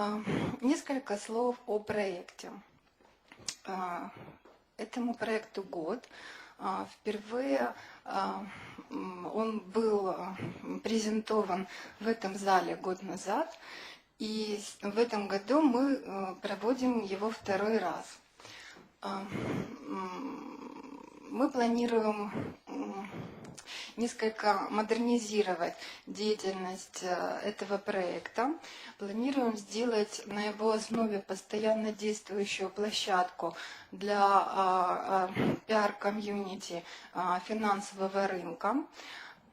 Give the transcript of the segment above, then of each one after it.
А, Несколько слов о проекте. А, Этому проекту год. А, Впервые он был презентован в этом зале год назад, и в этом году мы проводим его второй раз. Мы планируем несколько модернизировать деятельность э, этого проекта. Планируем сделать на его основе постоянно действующую площадку для а, а, пиар-комьюнити а, финансового рынка.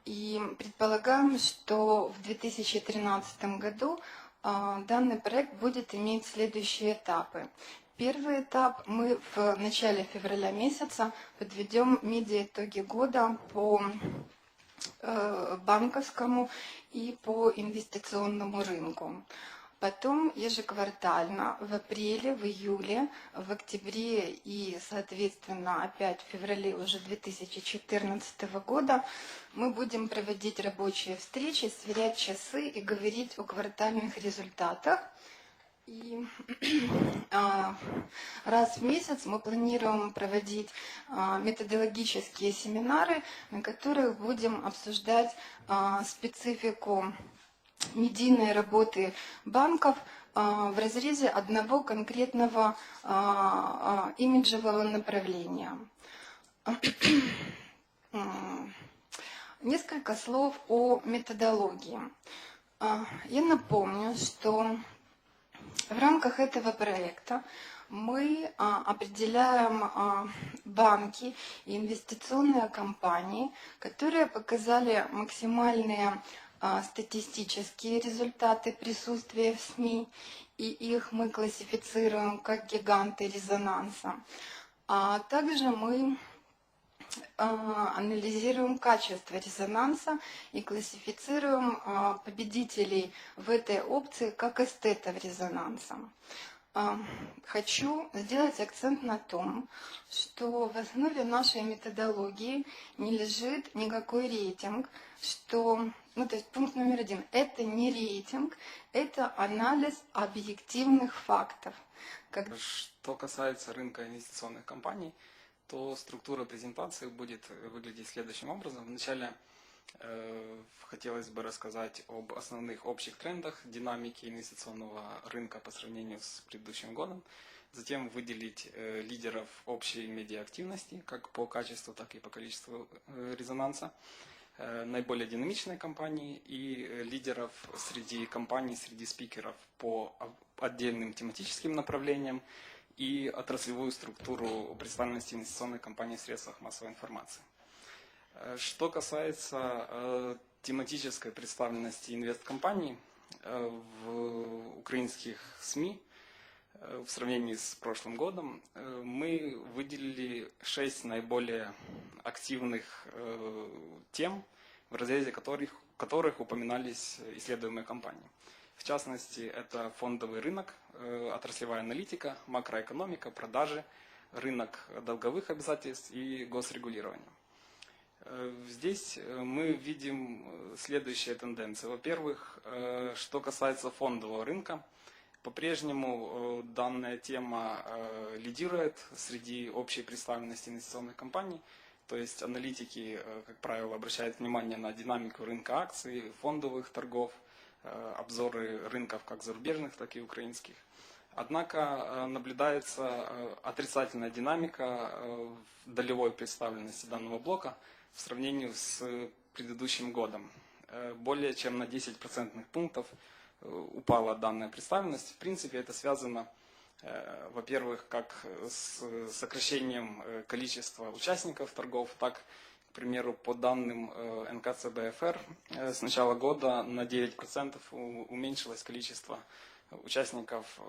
И предполагаем, что в 2013 году данный проект будет иметь следующие этапы. Первый этап мы в начале февраля месяца подведем медиа-итоги года по э, банковскому и по инвестиционному рынку. Потом ежеквартально в апреле, в июле, в октябре и, соответственно, опять в феврале уже 2014 года мы будем проводить рабочие встречи, сверять часы и говорить о квартальных результатах. И а, раз в месяц мы планируем проводить а, методологические семинары, на которых будем обсуждать а, специфику медийной работы банков в разрезе одного конкретного имиджевого направления. Несколько слов о методологии. Я напомню, что в рамках этого проекта мы а, определяем а, банки и инвестиционные компании, которые показали максимальные а, статистические результаты присутствия в СМИ, и их мы классифицируем как гиганты резонанса. А также мы анализируем качество резонанса и классифицируем а, победителей в этой опции как эстетов резонанса. А, Хочу сделать акцент на том, что в основе нашей методологии не лежит никакой рейтинг, что, ну то есть пункт номер один, это не рейтинг, это анализ объективных фактов. Как Что касается рынка инвестиционных компаний, то структура презентации будет э, выглядеть следующим образом. Вначале э, хотелось бы рассказать об основных общих трендах динамики инвестиционного рынка по сравнению с предыдущим годом. Затем выделить э, лидеров общей медиаактивности, как по качеству, так и по количеству э, резонанса наиболее динамичные компании и лидеров среди компаний, среди спикеров по отдельным тематическим направлениям и отраслевую структуру представленности инвестиционной компании в средствах массовой информации. Э, Что касается э, тематической представленности инвесткомпаний э, в украинских СМИ, в сравнении с прошлым годом, мы выделили шесть наиболее активных тем, в разрезе которых, которых упоминались исследуемые компании. В частности, это фондовый рынок, э, отраслевая аналитика, макроэкономика, продажи, рынок долговых обязательств и госрегулирование. Э, Здесь э, мы видим следующие тенденции. Во-первых, что касается фондового рынка, по-прежнему данная тема лидирует среди общей представленности инвестиционных компаний. То есть аналитики, как правило, обращают внимание на динамику рынка акций, фондовых торгов, обзоры рынков как зарубежных, так и украинских. Однако э, наблюдается э, отрицательная динамика э, в долевой представленности данного блока в сравнении с предыдущим годом. Э, Более чем на 10 процентных пунктов э, упала данная представленность. В принципе, это связано, э, во-первых, как с сокращением э, количества участников торгов, так, к примеру, по данным э, НКЦБФР, э, с начала года на 9% у- уменьшилось количество участников э,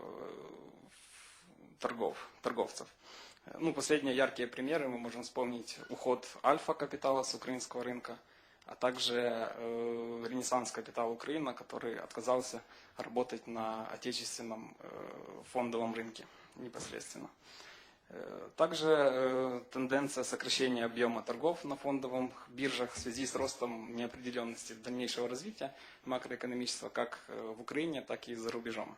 торгов, торговцев. Ну, последние яркие примеры мы можем вспомнить уход Альфа-капитала с украинского рынка, а также э, Ренессанс Капитал Украина, который отказался работать на отечественном э, фондовом рынке непосредственно. Э, Также э, тенденция сокращения объема торгов на фондовых биржах в связи с ростом неопределенности дальнейшего развития макроэкономического как э, в Украине, так и за рубежом.